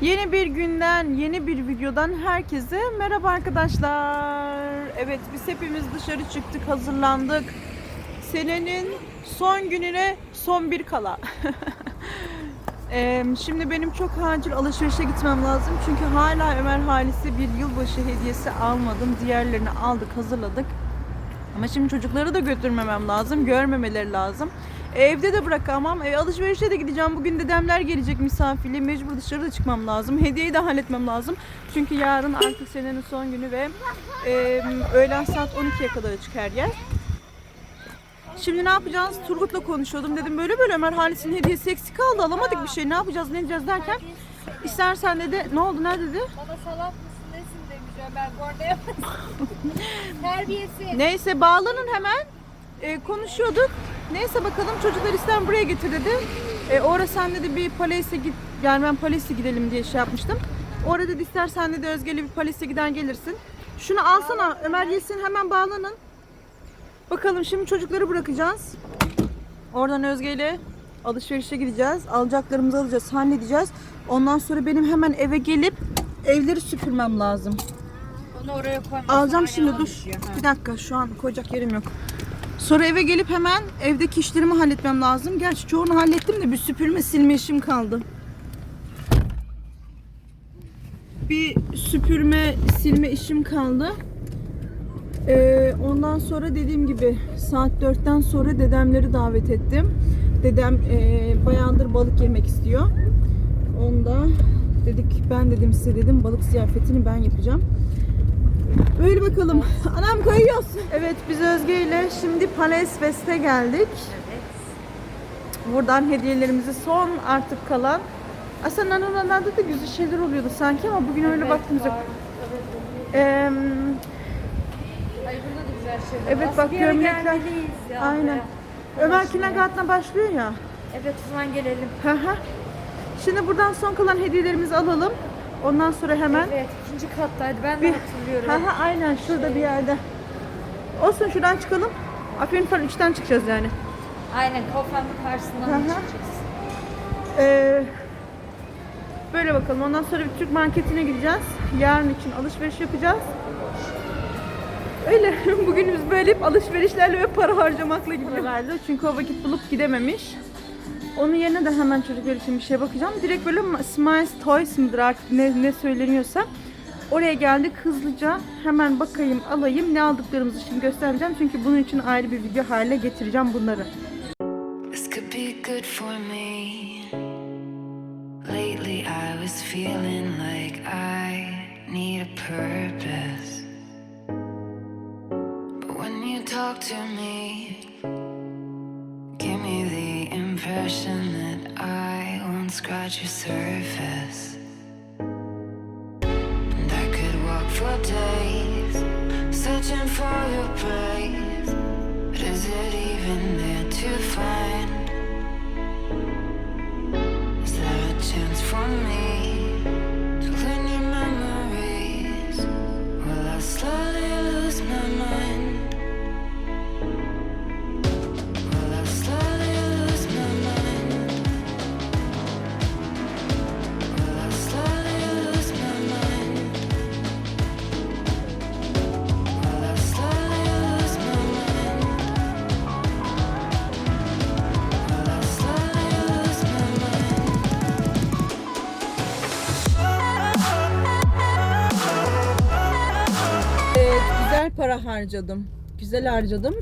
Yeni bir günden, yeni bir videodan herkese merhaba arkadaşlar. Evet biz hepimiz dışarı çıktık, hazırlandık. Senenin son gününe son bir kala. Eee, Şimdi benim çok acil alışverişe gitmem lazım. Çünkü hala Ömer Halis'e bir yılbaşı hediyesi almadım. Diğerlerini aldık, hazırladık. Ama şimdi çocukları da götürmemem lazım, görmemeleri lazım. E, Evde de bırakamam. E, alışverişe de gideceğim. Bugün dedemler gelecek misafirliğe. Mecbur dışarıda çıkmam lazım. Hediyeyi de halletmem lazım. Çünkü yarın artık senenin son günü ve e, öğlen saat 12'ye kadar açık her yer. Şimdi ne yapacağız? Turgut'la konuşuyordum. Dedim böyle böyle Ömer Halis'in hediyesi eksik kaldı. Alamadık bir şey. Ne yapacağız, ne edeceğiz derken istersen dedi. Ne oldu, ne dedi? Bana salak mısın nesin demiş Ömer bu arada yapmasın. Terbiyesiz. Neyse bağlanın hemen. Ee, konuşuyorduk. Neyse bakalım çocuklar İslam buraya getir dedi. Ee, orada sen dedi bir Pales'e git. Yani ben Pales'e gidelim diye şey yapmıştım. Orada dedi istersen dedi Özge'yle bir Pales'e giden gelirsin. Şunu alsana Ömer yesin hemen bağlanın. Bakalım şimdi çocukları bırakacağız. Oradan Özge'yle alışverişe gideceğiz. Alacaklarımızı alacağız, halledeceğiz. Ondan sonra benim hemen eve gelip evleri süpürmem lazım. Onu oraya koyma. Alacağım şimdi dur. Bir dakika şu an koyacak yerim yok. Sonra eve gelip hemen evdeki işlerimi halletmem lazım. Gerçi çoğunu hallettim de bir süpürme silme işim kaldı. Bir süpürme silme işim kaldı. Ee, ondan sonra dediğim gibi saat 4'ten sonra dedemleri davet ettim. Dedem e, bayağıdır balık yemek istiyor. Onda dedik ben dedim size dedim balık ziyafetini ben yapacağım. Böyle bakalım. Anam kayıyoruz. Evet biz Özge ile şimdi Palace West'e geldik. Buradan hediyelerimizi son artık kalan. Aslında Nanona'da da güzel şeyler oluyordu sanki ama bugün öyle baktığımızda. Eee, Ay burada da güzel şeyler. Evet, Aslında bak gömlekler- ya aynen. buraya. Ömer Kindergarten'a başlıyor ya. Evet o zaman gelelim. Hı hı. Şimdi buradan son kalan hediyelerimizi alalım. Ondan sonra hemen Evet ikinci kattaydı ben de hatırlıyorum. Hı, aynen şurada bir yerde. Olsun şuradan çıkalım. Aferin falan üçten çıkacağız yani. Aynen kafanın karşısından hı. çıkacağız. Ee, böyle bakalım. Ondan sonra bir Türk marketine gideceğiz. Yarın için alışveriş yapacağız. Öyle. Bugünümüz böyle hep alışverişlerle ve para harcamakla gidiyor. Çünkü o vakit bulup gidememiş. Onun yerine de hemen çocuklar için bir şey bakacağım. Direkt böyle Smiles Toys mıdır artık ne, ne söyleniyorsa. Oraya geldik hızlıca hemen bakayım alayım. Ne aldıklarımızı şimdi göstereceğim. Çünkü bunun için ayrı bir video haline getireceğim bunları. This could be good for me. Lately, I was feeling like I need a purpose. But when you talk to me, give me the impression that I won't scratch your surface. And I could walk for days, searching for your praise. But is it even there to find? Is there a chance for me harcadım. Güzel harcadım.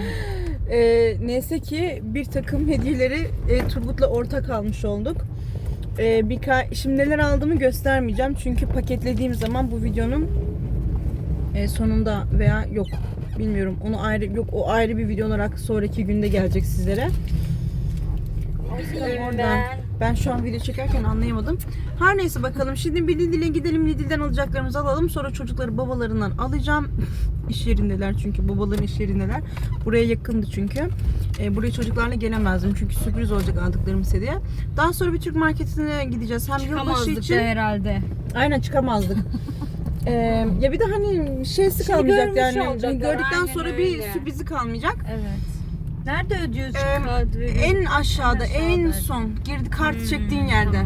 e, neyse ki bir takım hediyeleri e, Turgut'la ortak almış olduk. E, birka- Şimdi neler aldığımı göstermeyeceğim. Çünkü paketlediğim zaman bu videonun e, sonunda veya yok bilmiyorum. Onu ayrı yok o ayrı bir video olarak sonraki günde gelecek sizlere. Oradan. Ben şu an video çekerken anlayamadım. Her neyse bakalım. Şimdi bir Lidl'e gidelim. Lidl'den alacaklarımızı alalım. Sonra çocukları babalarından alacağım. iş yerindeler çünkü. Babaların iş yerindeler. Buraya yakındı çünkü. E, buraya çocuklarla gelemezdim. Çünkü sürpriz olacak aldıklarımız hediye. Daha sonra bir Türk marketine gideceğiz. Hem yılbaşı için. herhalde. Aynen çıkamazdık. E, ya bir de hani şeysi Şimdi kalmayacak görmüş yani. olacaklar, Gördükten aynen sonra bir öyle. sürprizi kalmayacak. Evet. Nerede ödüyoruz Ee, kağıdı? En aşağıda, en aşağıda. son. Girdi kart Hmm, çektiğin yerde.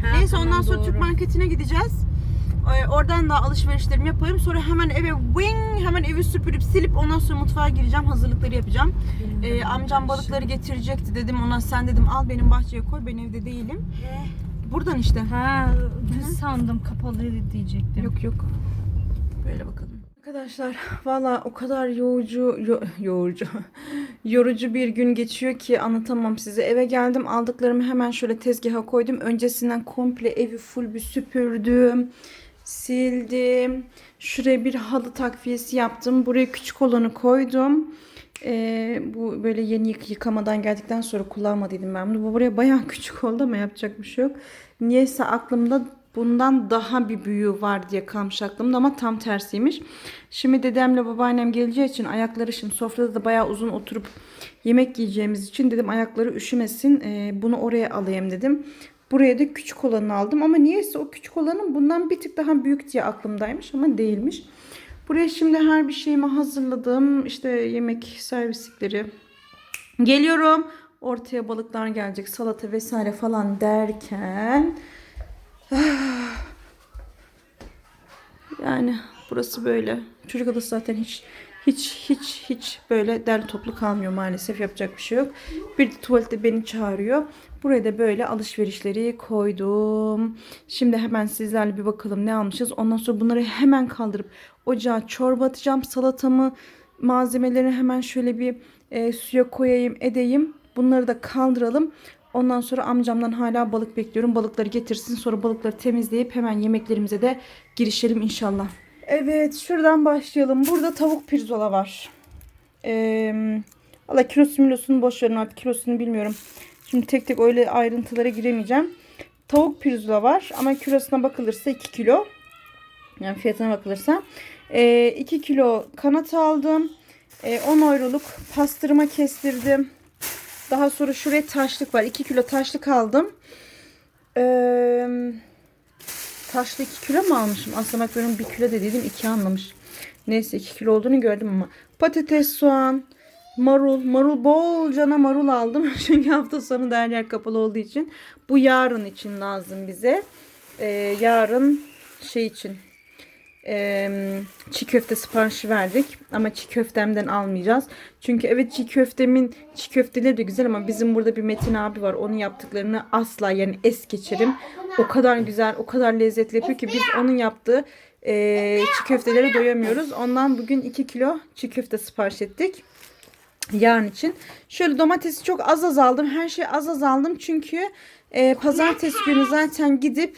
tamam. Neyse ondan sonra doğru. Türk marketine gideceğiz. Ee, oradan da alışverişlerimi yaparım. Sonra hemen eve wing hemen evi süpürüp silip ondan sonra mutfağa gireceğim. Hazırlıkları yapacağım. Ee, amcam balıkları getirecekti dedim ona sen dedim al benim bahçeye koy ben evde değilim. Buradan işte. Ha düz sandım kapalı diyecektim. Yok yok. Böyle bakalım. Arkadaşlar valla o kadar yorucu yo- yorucu yorucu bir gün geçiyor ki anlatamam size. Eve geldim aldıklarımı hemen şöyle tezgaha koydum. Öncesinden komple evi full bir süpürdüm. Sildim. Şuraya bir halı takviyesi yaptım. Buraya küçük olanı koydum. Ee, bu böyle yeni yık- yıkamadan geldikten sonra kullanmadıydım ben bunu. Bu buraya bayağı küçük oldu ama yapacak bir şey yok. Niyeyse aklımda bundan daha bir büyüğü var diye kalmış ama tam tersiymiş. Şimdi dedemle babaannem geleceği için ayakları şimdi sofrada da bayağı uzun oturup yemek yiyeceğimiz için dedim ayakları üşümesin ee, bunu oraya alayım dedim. Buraya da küçük olanı aldım ama niyeyse o küçük olanın bundan bir tık daha büyük diye aklımdaymış ama değilmiş. Buraya şimdi her bir şeyimi hazırladım. İşte yemek servislikleri. Geliyorum. Ortaya balıklar gelecek, salata vesaire falan derken yani burası böyle. Çocuk odası zaten hiç hiç hiç hiç böyle derli toplu kalmıyor maalesef yapacak bir şey yok. Bir de tuvalette beni çağırıyor. Buraya da böyle alışverişleri koydum. Şimdi hemen sizlerle bir bakalım ne almışız. Ondan sonra bunları hemen kaldırıp ocağa çorba atacağım. Salatamı malzemelerini hemen şöyle bir e, suya koyayım edeyim. Bunları da kaldıralım. Ondan sonra amcamdan hala balık bekliyorum. Balıkları getirsin. Sonra balıkları temizleyip hemen yemeklerimize de girişelim inşallah. Evet şuradan başlayalım. Burada tavuk pirzola var. Ee, Valla kilosu milosunu boş artık kilosunu bilmiyorum. Şimdi tek tek öyle ayrıntılara giremeyeceğim. Tavuk pirzola var ama kilosuna bakılırsa 2 kilo. Yani fiyatına bakılırsa. 2 kilo kanat aldım. Ee, 10 euroluk pastırma kestirdim. Daha sonra şuraya taşlık var. 2 kilo taşlık aldım. Ee, taşlı 2 kilo mu almışım? Aslında bak benim 1 kilo dediydim 2 anlamış. Neyse 2 kilo olduğunu gördüm ama. Patates, soğan, marul. Marul bolcana marul aldım. Çünkü hafta sonu da her yer kapalı olduğu için. Bu yarın için lazım bize. Ee, yarın şey için Eee, çiğ köfte siparişi verdik ama çiğ köftemden almayacağız. Çünkü evet çiğ köftemin çiğ köfteleri de güzel ama bizim burada bir Metin abi var. Onun yaptıklarını asla yani es geçerim. O kadar güzel, o kadar lezzetli yapıyor ki biz onun yaptığı eee çiğ köftelere doyamıyoruz. Ondan bugün 2 kilo çiğ köfte sipariş ettik. Yarın için. Şöyle domatesi çok az az aldım. Her şeyi az az aldım çünkü eee, pazartesi günü zaten gidip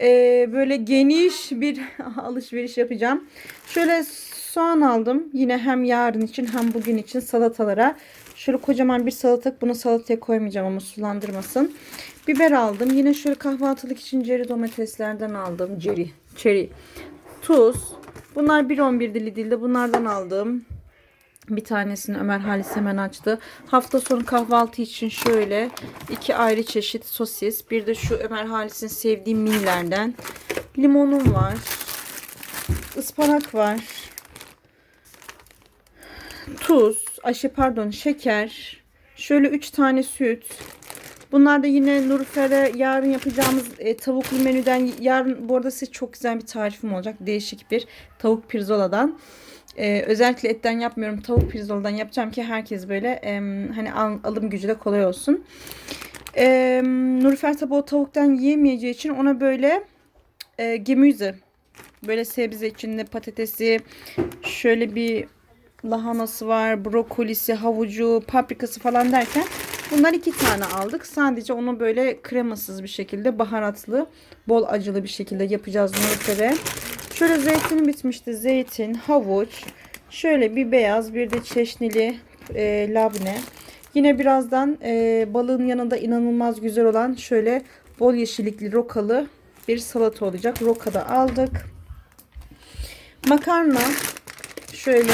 ee, böyle geniş bir alışveriş yapacağım. Şöyle soğan aldım. Yine hem yarın için hem bugün için salatalara. Şöyle kocaman bir salatalık. Bunu salataya koymayacağım ama sulandırmasın. Biber aldım. Yine şöyle kahvaltılık için ceri domateslerden aldım. Ceri. Çeri. Tuz. Bunlar 1.11'di Lidl'de. Bunlardan aldım. Bir tanesini Ömer Halis hemen açtı. Hafta sonu kahvaltı için şöyle iki ayrı çeşit sosis. Bir de şu Ömer Halis'in sevdiği minilerden. Limonum var. Ispanak var. Tuz. Aşı pardon şeker. Şöyle üç tane süt. Bunlar da yine Nurfer'e yarın yapacağımız e, tavuklu menüden yarın bu arada size çok güzel bir tarifim olacak. Değişik bir tavuk pirzoladan. Ee, özellikle etten yapmıyorum. Tavuk pirzoladan yapacağım ki herkes böyle em, hani al- alım gücü de kolay olsun. Ee, Nurfer tabi o tavuktan yiyemeyeceği için ona böyle e, gemüse böyle sebze içinde patatesi şöyle bir lahanası var, brokolisi, havucu, paprikası falan derken bunlar iki tane aldık. Sadece onu böyle kremasız bir şekilde baharatlı, bol acılı bir şekilde yapacağız Nurfer'e. Şöyle zeytin bitmişti. Zeytin, havuç, şöyle bir beyaz, bir de çeşnili e, labne. Yine birazdan e, balığın yanında inanılmaz güzel olan şöyle bol yeşillikli rokalı bir salata olacak. Roka da aldık. Makarna şöyle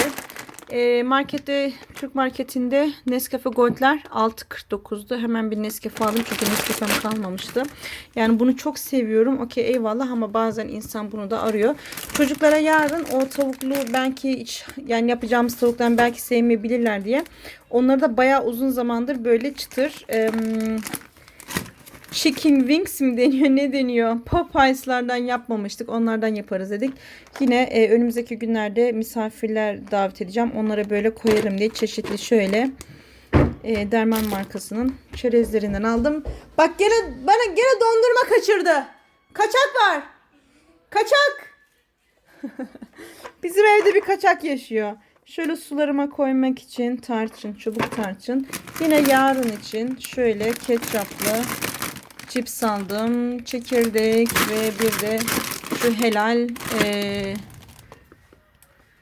e, markette Türk marketinde Nescafe Gold'ler 6.49'du. Hemen bir Nescafe aldım çünkü Nescafe'm kalmamıştı. Yani bunu çok seviyorum. Okey eyvallah ama bazen insan bunu da arıyor. Çocuklara yarın o tavuklu belki iç, yani yapacağımız tavuktan belki sevmeyebilirler diye. Onları da bayağı uzun zamandır böyle çıtır em, chicken wings mi deniyor ne deniyor? Popeyes'lardan yapmamıştık. Onlardan yaparız dedik. Yine e, önümüzdeki günlerde misafirler davet edeceğim. Onlara böyle koyalım diye çeşitli şöyle e, Derman markasının çerezlerinden aldım. Bak gene bana gene dondurma kaçırdı. Kaçak var. Kaçak. Bizim evde bir kaçak yaşıyor. Şöyle sularıma koymak için tarçın, çubuk tarçın. Yine yarın için şöyle ketçaplı cips aldım. Çekirdek ve bir de şu helal eee,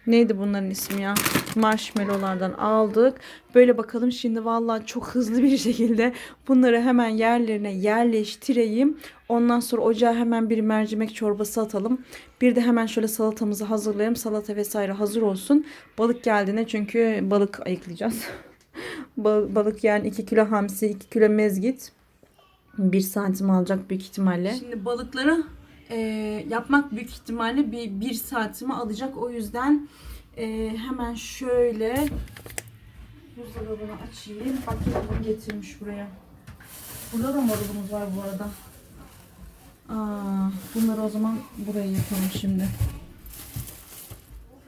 neydi bunların ismi ya? Marshmallowlardan aldık. Böyle bakalım şimdi vallahi çok hızlı bir şekilde bunları hemen yerlerine yerleştireyim. Ondan sonra ocağa hemen bir mercimek çorbası atalım. Bir de hemen şöyle salatamızı hazırlayalım. Salata vesaire hazır olsun. Balık geldiğinde çünkü balık ayıklayacağız. Ba- balık yani 2 kilo hamsi, 2 kilo mezgit. 1 santim alacak büyük ihtimalle. Şimdi balıkları e, yapmak büyük ihtimalle bir, bir saatimi alacak. O yüzden e, hemen şöyle buzdolabını açayım. Bak bunu getirmiş buraya. Burada da marulumuz var bu arada. Aa, bunları o zaman buraya yapalım şimdi.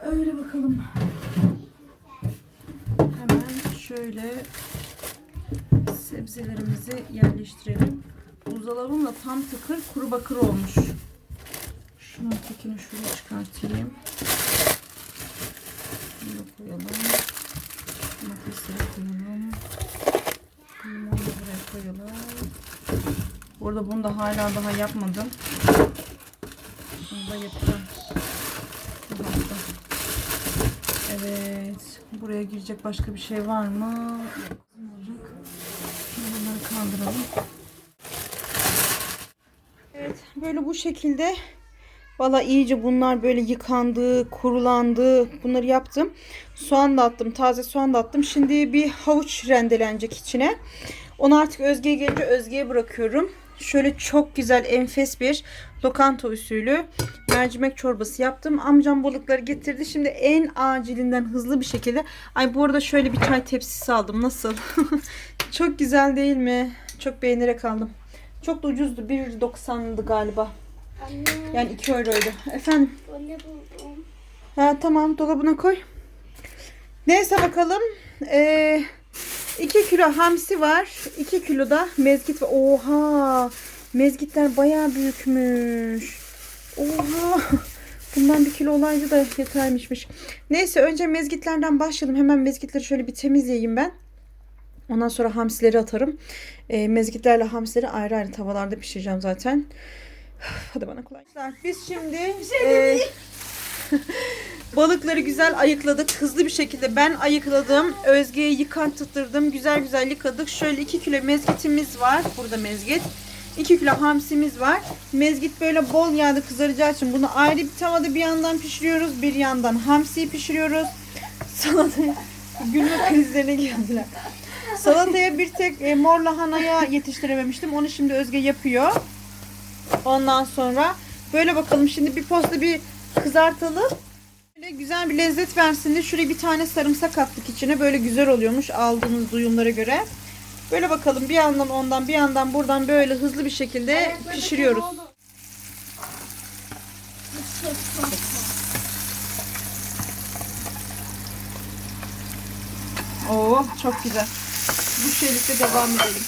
Öyle bakalım. Hemen şöyle sebzelerimizi yerleştirelim. Buzdolabım da tam tıkır kuru bakır olmuş. Şunun tekini şuraya çıkartayım. Bunu da koyalım. Domatesleri koyalım. Limonu da buraya koyalım. Bu arada bunu da hala daha yapmadım. Bunu da yapacağım. Evet. Buraya girecek başka bir şey var mı? Yok. Ne olacak? Şimdi bunları kaldıralım. Evet. Böyle bu şekilde Valla iyice bunlar böyle yıkandı, kurulandı. Bunları yaptım. Soğan da attım. Taze soğan da attım. Şimdi bir havuç rendelenecek içine. Onu artık Özge'ye gelince Özge'ye bırakıyorum. Şöyle çok güzel enfes bir lokanta usulü mercimek çorbası yaptım. Amcam balıkları getirdi. Şimdi en acilinden hızlı bir şekilde. Ay bu arada şöyle bir çay tepsisi aldım. Nasıl? çok güzel değil mi? Çok beğenerek aldım. Çok da ucuzdu. 1.90'dı galiba. Anne, Yani 2 euroydu. Efendim? bu ne buldum? Ha tamam dolabına koy. Neyse bakalım. Ee, 2 kilo hamsi var. 2 kilo da mezgit var. Oha! Mezgitler bayağı büyükmüş. Oha! Bundan bir kilo olaydı da yetermişmiş. Neyse önce mezgitlerden başlayalım. Hemen mezgitleri şöyle bir temizleyeyim ben. Ondan sonra hamsileri atarım. Ee, mezgitlerle hamsileri ayrı ayrı tavalarda pişireceğim zaten. Hadi bana kolay. Biz şimdi e, balıkları güzel ayıkladık. Hızlı bir şekilde ben ayıkladım. Özge'ye yıkattırdım. Güzel güzel yıkadık. Şöyle 2 kilo mezgitimiz var. Burada mezgit. 2 kilo hamsimiz var. Mezgit böyle bol yağda kızaracağı için bunu ayrı bir tavada bir yandan pişiriyoruz. Bir yandan hamsiyi pişiriyoruz. Salataya gülme krizlerine girdiler. Salataya bir tek e, mor lahanaya yetiştirememiştim. Onu şimdi Özge yapıyor. Ondan sonra böyle bakalım şimdi bir posta bir kızartalım. Böyle güzel bir lezzet versin diye şuraya bir tane sarımsak attık içine. Böyle güzel oluyormuş aldığımız duyumlara göre. Böyle bakalım bir yandan ondan bir yandan buradan böyle hızlı bir şekilde pişiriyoruz. Oo çok güzel. Bu şeylikte devam edelim.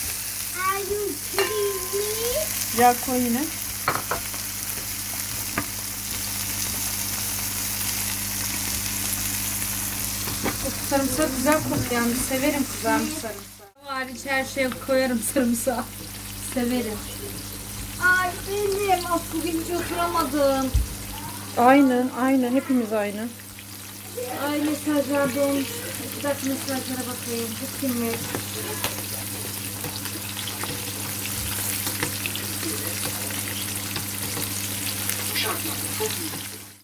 Yağ koy yine. Sarımsak güzel kokuyor. Severim kızarmış sarımsak. Hariç her şeye koyarım sarımsağı. Severim. Ay benim. Of bugün hiç oturamadım. Aynı, aynı. Hepimiz aynı. Ay mesajlar dolmuş. Dakika mesajlara bakayım. Bu kimmiş?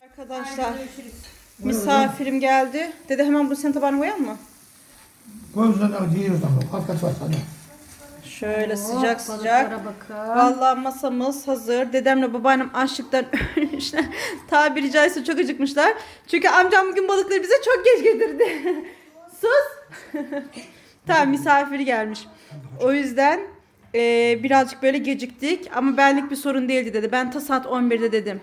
Arkadaşlar misafirim geldi. Dede hemen bunu senin tabağına koyalım mı? Gözlerine diyoruz ama fakat var sana. Şöyle sıcak sıcak. Bakın. Vallahi masamız hazır. Dedemle babaannem açlıktan ölmüşler. Tabiri caizse çok acıkmışlar. Çünkü amcam bugün balıkları bize çok geç getirdi. Sus. tamam misafir gelmiş. O yüzden Ee, birazcık böyle geciktik ama benlik bir sorun değildi dedi. Ben ta saat 11'de dedim.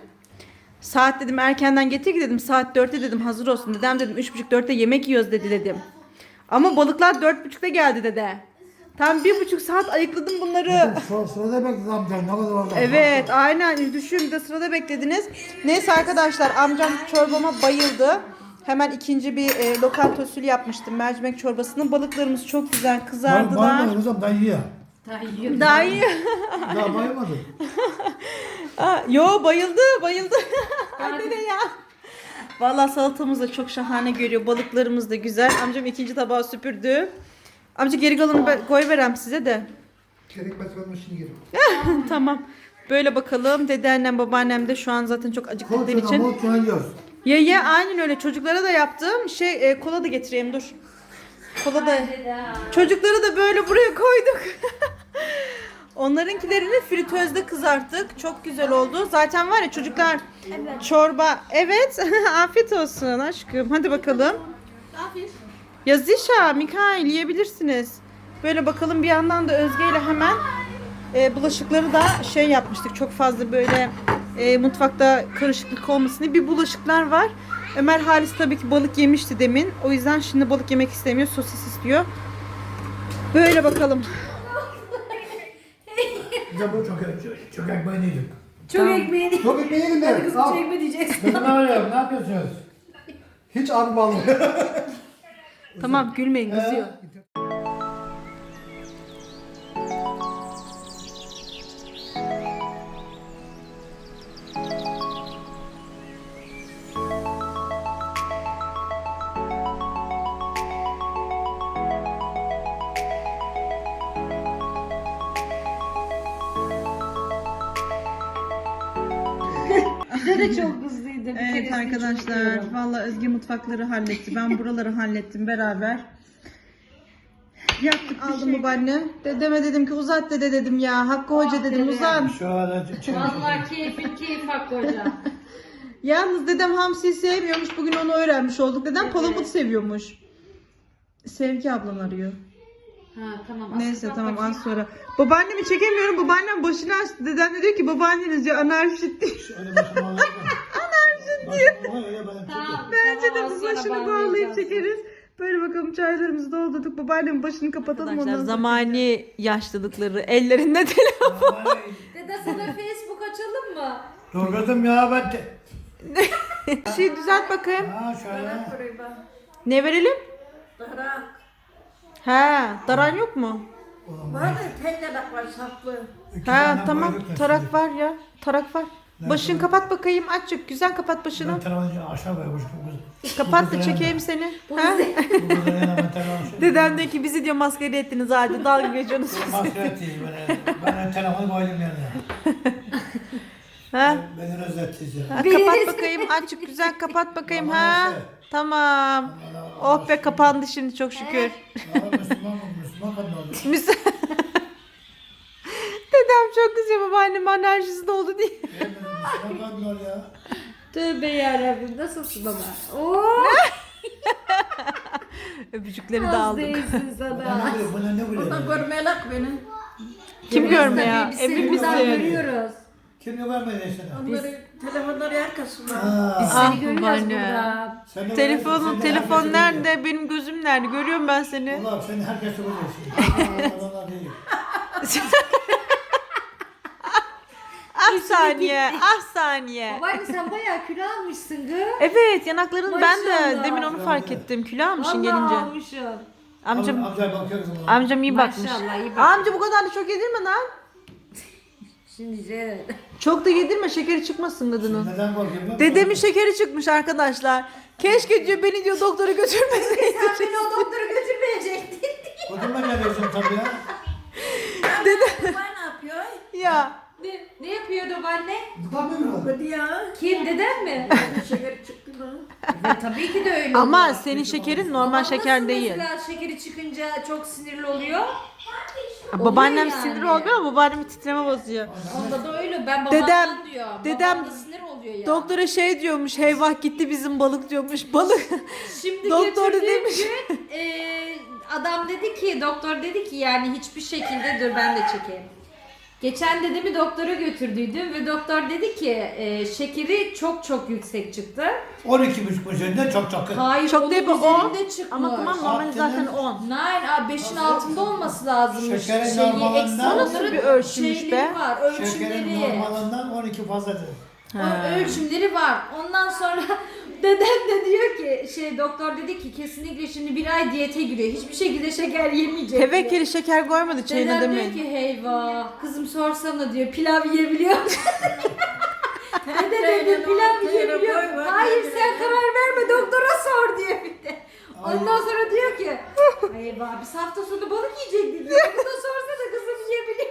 Saat dedim erkenden getir ki dedim. Saat 4'te dedim hazır olsun. Dedem dedim 3.30-4'te yemek yiyoruz dedi dedim. Ama balıklar 4.30'da geldi dede. Tam bir buçuk saat ayıkladım bunları. Sırada bekledim amca ne kadar orada. Evet aynen düşün bir de sırada beklediniz. Neyse arkadaşlar amcam çorbama bayıldı. Hemen ikinci bir e, lokanta usulü yapmıştım mercimek çorbasını. Balıklarımız çok güzel Bay, kızardılar. baymadı kızım ben yiyor. Daha iyi. Daha baymadı. Aa, yo bayıldı bayıldı. Anne de ya. Vallahi salatamız da çok şahane görüyor. Balıklarımız da güzel. Amcam ikinci tabağı süpürdü. Amca geri kalanını ben- koy verem size de. Gerekmez ben şimdi girelim. tamam. Böyle bakalım. Dedeannem babaannem de şu an zaten çok acıktıkları için. yiyoruz. Ye ye aynen öyle. Çocuklara da yaptım. Şey e, kola da getireyim dur. Kola da. Çocukları da böyle buraya koyduk. Onlarınkilerini fritözde kızarttık. Çok güzel oldu. Zaten var ya çocuklar çorba. Evet. Afiyet olsun aşkım. Hadi bakalım. Yazışa, Mikail yiyebilirsiniz. Böyle bakalım bir yandan da Özge ile hemen e, bulaşıkları da şey yapmıştık. Çok fazla böyle e, mutfakta karışıklık olmasın diye bir bulaşıklar var. Ömer Halis tabii ki balık yemişti demin. O yüzden şimdi balık yemek istemiyor. Sosis istiyor. Böyle bakalım. De bu çok, çok, çok ekmeğini yedik. Çok ekmeğini. Çok ekmeğini yedim de. Kızım Al. çekme diyeceksin. Ne var ne yapıyorsunuz? Hiç armalı. Tamam gülmeyin kızıyor. Dede çok hızlıydı. Bir Evet arkadaşlar valla Özge mutfakları halletti. Ben buraları hallettim beraber. Yaptık aldım babaannem. Dedeme dedim ki uzat dede dedim ya. Hakkı Hoca dedim uzat. Şöyle çek. Vallahi keyfin keyif hakkı hocam. Yalnız dedem hamsiyi sevmiyormuş. Bugün onu öğrenmiş olduk. Dedem palamut seviyormuş. Sevgi ablan arıyor. Ha tamam. Neyse tamam bakayım. az sonra. Babaannemi çekemiyorum. Babaannem başını açtı. Dedem de diyor ki babaanneniz diyor anarşist diyor. Öyle başıma alayım. Anarşist diyor. Tamam, Bence de tamam, bu az sonra başını bağlayacağız. bağlayıp çekeriz. Böyle bakalım çaylarımızı doldurduk. Babaannemin başını kapatalım Arkadaşlar ondan sonra. zamani yaşlılıkları ellerinde telefon. Dede sana Facebook açalım mı? Dur kızım ya ben de. Şey düzelt bakayım. Ha şöyle. Ne verelim? He, daran yok mu? Var da telle bak var saplı. İki tane tamam. Tarak var ya. Tarak var. Başını kapat bakayım. Açık. Güzel kapat başını. Ben telefonu aşağı koymuş bu kız. Kapat da çekeyim seni. Ha? Bu ben telefonu şey. Dedem diyor ki bizi diyor maskara ettiniz halde dalga geçiyorsunuz. Maskerat değil ben. Ben telefonu koydum yanına. Ha? Beni özlettiniz ya. ha kapat bakayım. Açık güzel kapat bakayım. Ha? Tamam. Oh be kapandı şimdi çok şükür. Müslüman mı? Müslüman kadın oldu. Müsa- Dedem çok kızıyor babaannem anarşist oldu diye. Tövbe yarabbim nasılsın baba? Oo, Öpücükleri de az aldık. değilsin sana. Bana ne Burada biliyor? görmeyelik beni. Kim görme ya? Buradan misin? görüyoruz. Kim ne vermedi sana? Onları telefonları arkasında. Ha. Ah, Seni görüyoruz babaanne. buradan. Sen de Telefonun sen de telefon herkesi nerede? Benim gözüm nerede? Görüyorum ben seni. Ulan seni herkes biliyor. Onlar değil. Ah saniye, ah saniye. Babaanne sen bayağı kilo almışsın kız. Evet yanakların ben de Maşallah. demin onu fark ettim. Kilo almışsın Vallahi gelince. almışım. Amcam Amcaya bakıyoruz ona. amcam iyi bakmış. Maşallah iyi bak. Amca bu kadar da çok yedirme lan. Şimdi. Çok da yedirme şekeri çıkmasın kadının. Neden musun? Dedemin şekeri çıkmış arkadaşlar. Keşke diyor beni diyor doktora götürmeseydi. Sen beni o doktora götürmeyecektin. Koduma geliyorsun tabii ya. Baba ne yapıyor? ya. ne, ne yapıyordu babaanne? Tutamıyor mu? Hadi ya. Kim dedem mi? Şeker çıktı mı? Evet, tabii ki de öyle Ama senin şekerin normal Babam şeker nasıl değil. Mesela şekeri çıkınca çok sinirli oluyor. Babaannem yani. sinir olmuyor ama babaannem titreme basıyor. Onda da öyle. Ben babamdan Dedem- diyor. dedem Babam da sinir oluyor ya. Doktora şey diyormuş, heyvah gitti bizim balık diyormuş. Balık. Şimdi Doktor da götürdüğüm demiş. gün e, adam dedi ki doktor dedi ki yani hiçbir şekilde dur ben de çekeyim. Geçen dedemi doktora götürdüydüm ve doktor dedi ki e, şekeri çok çok yüksek çıktı. 12,5 üzerinden çok çok. Hayır Çok onun değil bu, on. üzerinde çıkmış. Ama tamam normali zaten 10. Nein, abi 5'in altında olması lazımmış. Şekerin Şeyi, normalinden- Nasıl bir şeyleri be? var, Şekerin ölçümleri. normalinden 12 fazladır. O ölçümleri var. Ondan sonra dedem de diyor ki şey doktor dedi ki kesinlikle şimdi bir ay diyete giriyor. Hiçbir şekilde şeker yemeyecek. diyor. Tevekkeli şeker koymadı çayına Dedem diyor ki heyvah kızım sorsana diyor pilav yiyebiliyor musun? Dede dedi pilav yiyebiliyor musun? Hayır sen karar verme doktora sor diyor bir de. Ondan sonra diyor ki eyvah biz hafta sonu balık yiyecektik diyor. Bu da sorsana kızım yiyebiliyor?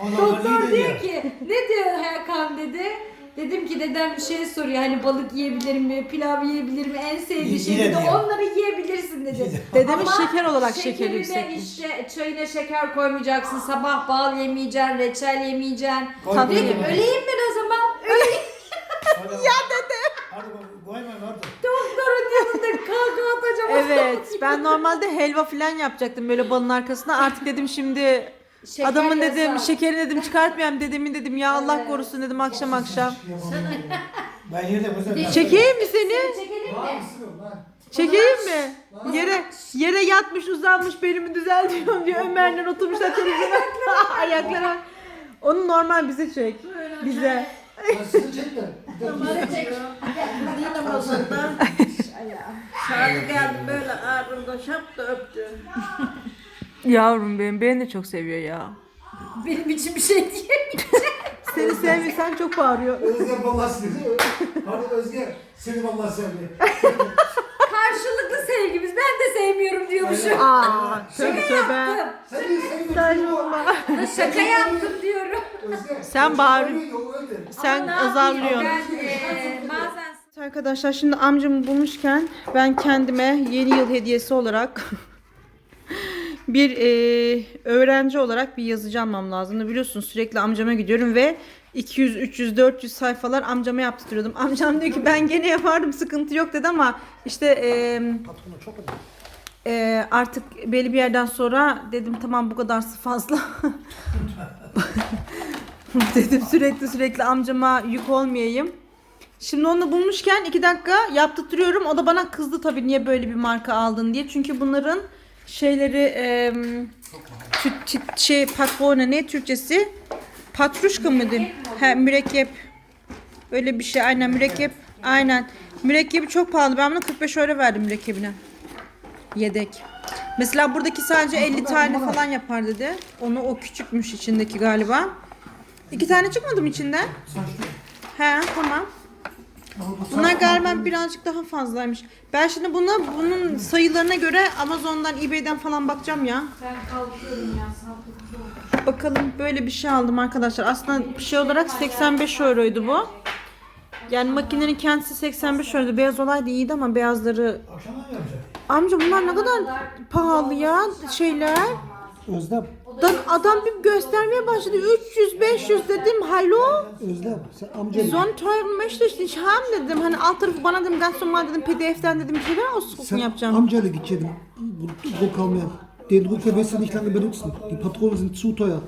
Ama Doktor diyor. ki ne diyor Hakan dedi. Dedim ki dedem bir şey soruyor hani balık yiyebilir mi, pilav yiyebilir mi, en sevdiği Yine şey dedi. diyor. Onları yiyebilirsin dedi. Dedemin Ama şeker olarak şekeri şekeri de yüksekmiş. işte çayına şeker koymayacaksın, sabah bal yemeyeceksin, reçel yemeyeceksin. Koy, Dedim koy, öleyim ben o zaman. Öleyim. ya dede. Hadi koyma orada. Doktorun yanında kavga atacağım. Evet ben normalde helva falan yapacaktım böyle balın arkasına artık dedim şimdi Şeker adamın dedim yasağı. şekerini dedim çıkartmayayım dedemin dedim ya Allah korusun dedim akşam akşam. Ben yedim o zaman. Çekeyim mi seni? Çekelim mi? Çekeyim mi? Yere yere yatmış uzanmış belimi düzeltiyorum diyor. Ömer'le oturmuşlar televizyona. Ayaklara. Onu normal bize çek. Bize. Yine masada. Saat geldi böyle ağrımda şap da öptü. Yavrum benim beni de çok seviyor ya. Benim için bir şey diyemeyeceğim. Seni sevmiyorsan çok bağırıyor. Özge vallahi seni. Hadi Özge seni vallahi sevdi. Karşılıklı sevgimiz. Ben de sevmiyorum diyormuşum. Aa, tövbe tövbe. Yaptım. Seni seni Saçmalama. Şaka yaptım diyorum. Özge. Sen bağır. Sen azarlıyorsun. Ben bazen Arkadaşlar şimdi amcamı bulmuşken ben kendime yeni yıl hediyesi olarak bir e, öğrenci olarak bir yazıcı almam lazımdı. Biliyorsunuz sürekli amcama gidiyorum ve 200, 300, 400 sayfalar amcama yaptırıyordum. Amcam diyor ki ben gene yapardım sıkıntı yok dedi ama işte e, e, artık belli bir yerden sonra dedim tamam bu kadarsı fazla. dedim sürekli sürekli amcama yük olmayayım. Şimdi onu bulmuşken iki dakika yaptırtıyorum. O da bana kızdı tabii niye böyle bir marka aldın diye. Çünkü bunların şeyleri e, tü- tü- şey patrona ne Türkçesi? Patruşka mıydı? He mürekkep. Öyle bir şey aynen mürekkep. Aynen. Mürekkebi çok pahalı. Ben buna 45 euro verdim mürekkebine. Yedek. Mesela buradaki sadece 50 tane falan yapar dedi. Onu o küçükmüş içindeki galiba. İki tane çıkmadı mı içinden? He tamam. Bunlar galiba birazcık daha fazlaymış. Ben şimdi buna bunun sayılarına göre Amazon'dan, eBay'den falan bakacağım ya. ben kalkıyorum ya Bakalım böyle bir şey aldım arkadaşlar. Aslında şey olarak 85 euroydu bu. Yani makinenin kendisi 85 euroydu. Beyaz olaydı iyiydi ama beyazları... Amca bunlar ne kadar pahalı ya şeyler. Özlem. Dan adam bir göstermeye başladı. 300 500 dedim. Hallo? Özlem sen amcanı. So einen teuren möchte ich haben dedim. Hani alt tarafı bana dedim ganz normal dedim PDF'den dedim bir şeyler Sen yapacağım. amcayla gideceksin. Bu Druck almaya. Den Drucker wirst du nicht lange benutzen. Die Patronen sind zu teuer.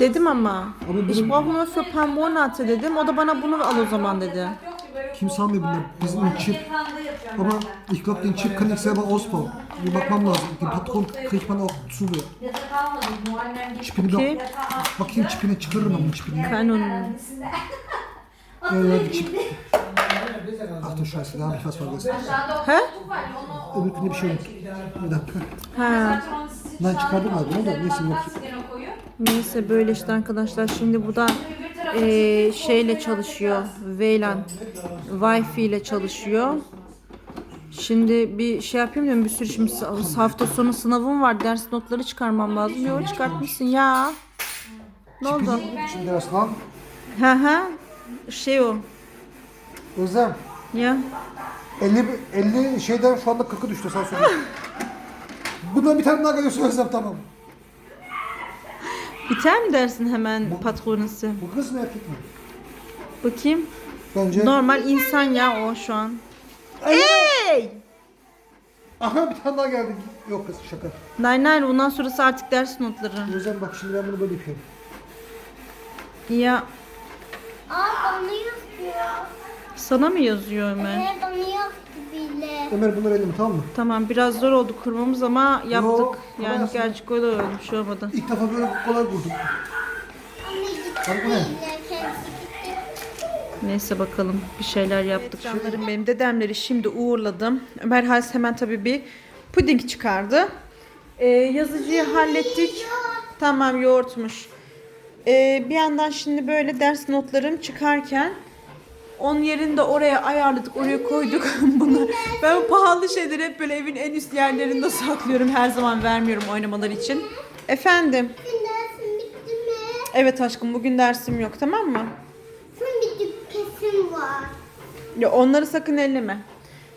Dedim ama. Ama Ich benim- brauche nur für paar Monate dedim. O da bana bunu al o zaman dedi. Kimse almıyor bunlar. Bizim Chip. Aber ich glaube, den Chip kann ich selber ausbauen. Bir bakmam lazım. Den Patron kriegt man auch zu. Gitti. Çipini de Okey. bakayım çipine çıkarırım ama çipini. Ben onu. Die Chip. Ach du Scheiße, da habe ich was vergessen. He? Öbürkünde bir şey unuttum. Bir dakika. Ha. Lan çıkardım abi. Ne da neyse bakayım. Neyse böyle işte arkadaşlar. Şimdi bu da eee, şeyle çalışıyor. VLAN. Wi-Fi ile çalışıyor. Şimdi bir şey yapayım diyorum. Bir sürü şimdi hafta sonu sınavım var. Ders notları çıkarmam lazım. Yok çıkartmışsın ya. Ne oldu? Şimdi lan. Hı hı. Şey o. Özlem. Ya. 50, 50 şeyden şu anda 40'a düştü sen söyle. Bundan bir tane daha geliyorsun Özlem tamam. Biter mi dersin hemen patronası? Bu kız mı erkek mi? Bakayım. Bence Normal insan ya o şu an. Hey! Aha bir tane daha geldi. Yok kız şaka. Nay nay bundan sonrası artık ders notları. Yüzden bak şimdi ben bunu böyle yapıyorum. Ya Aa bana yazıyor. Sana mı yazıyor Ömer? Evet bile. Ömer bunları elime tamam mı? Tamam biraz zor oldu kurmamız ama yaptık. Ama yani aslında- gerçek o da öyle bir şey olmadı. İlk defa böyle kolay kurdum. Anne gitti Bak bu ne? gitti. Neyse bakalım bir şeyler yaptık. Canlarım benim dedemleri şimdi uğurladım. Ömer Halis hemen tabii bir puding çıkardı. Ee, yazıcıyı hallettik. Tamam yoğurtmuş. Ee, bir yandan şimdi böyle ders notlarım çıkarken onun yerini de oraya ayarladık, oraya koyduk. Bunu ben bu pahalı şeyleri hep böyle evin en üst yerlerinde saklıyorum. Her zaman vermiyorum oynamaları için. Efendim. Bugün dersin bitti mi? Evet aşkım bugün dersim yok tamam mı? Son bir kesim var. Ya onları sakın elleme.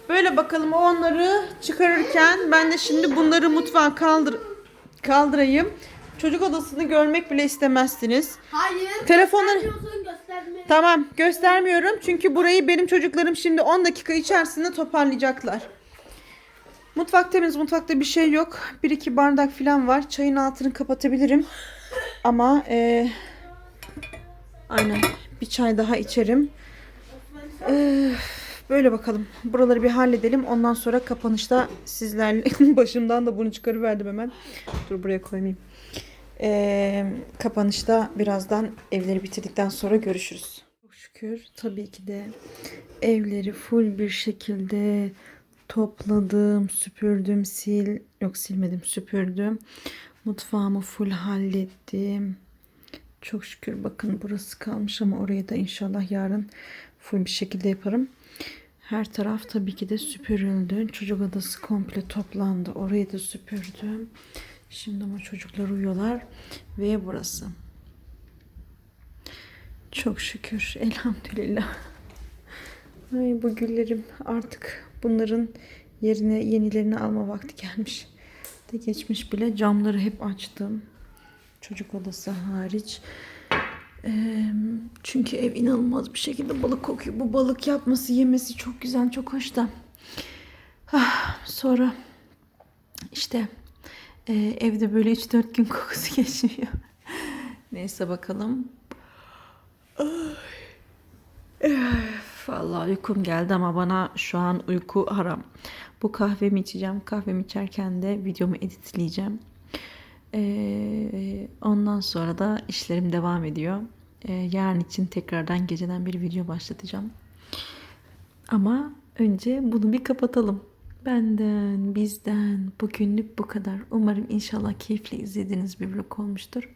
Böyle bakalım o onları çıkarırken ben de şimdi bunları mutfağa kaldır kaldırayım. Çocuk odasını görmek bile istemezsiniz. Hayır. Telefonları Gösteriyorsun Tamam göstermiyorum çünkü burayı benim çocuklarım şimdi 10 dakika içerisinde toparlayacaklar. Mutfak temiz, mutfakta bir şey yok. Bir iki bardak falan var. Çayın altını kapatabilirim. Ama eee aynen bir çay daha içerim. Eee, böyle bakalım. Buraları bir halledelim. Ondan sonra kapanışta sizlerle başımdan da bunu çıkarıverdim hemen. Dur buraya koymayayım. Eee, kapanışta birazdan evleri bitirdikten sonra görüşürüz. Çok şükür tabii ki de evleri full bir şekilde topladım, süpürdüm, sil yok silmedim, süpürdüm. Mutfağımı full hallettim. Çok şükür bakın burası kalmış ama orayı da inşallah yarın full bir şekilde yaparım. Her taraf tabii ki de süpürüldü. Çocuk odası komple toplandı. Orayı da süpürdüm. Şimdi ama çocuklar uyuyorlar ve burası. Çok şükür. Elhamdülillah. Ay bu güllerim artık bunların yerine yenilerini alma vakti gelmiş. De geçmiş bile camları hep açtım. Çocuk odası hariç. Çünkü ev inanılmaz bir şekilde balık kokuyor. Bu balık yapması, yemesi çok güzel, çok hoş da. Ah, sonra işte e, evde böyle 3-4 gün kokusu geçmiyor. Neyse bakalım. Ay. Vallahi uykum geldi ama bana şu an uyku haram. Bu kahvemi içeceğim. Kahvemi içerken de videomu editleyeceğim. Ee, ondan sonra da işlerim devam ediyor. Ee, yarın için tekrardan geceden bir video başlatacağım. Ama önce bunu bir kapatalım. Benden, bizden bugünlük bu kadar. Umarım inşallah keyifli izlediğiniz bir vlog olmuştur.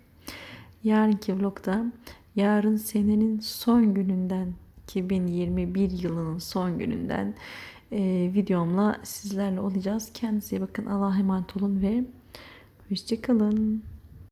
Yarınki vlogda yarın senenin son gününden 2021 yılının son gününden e, videomla sizlerle olacağız. Kendinize bakın. Allah'a emanet olun ve hoşçakalın.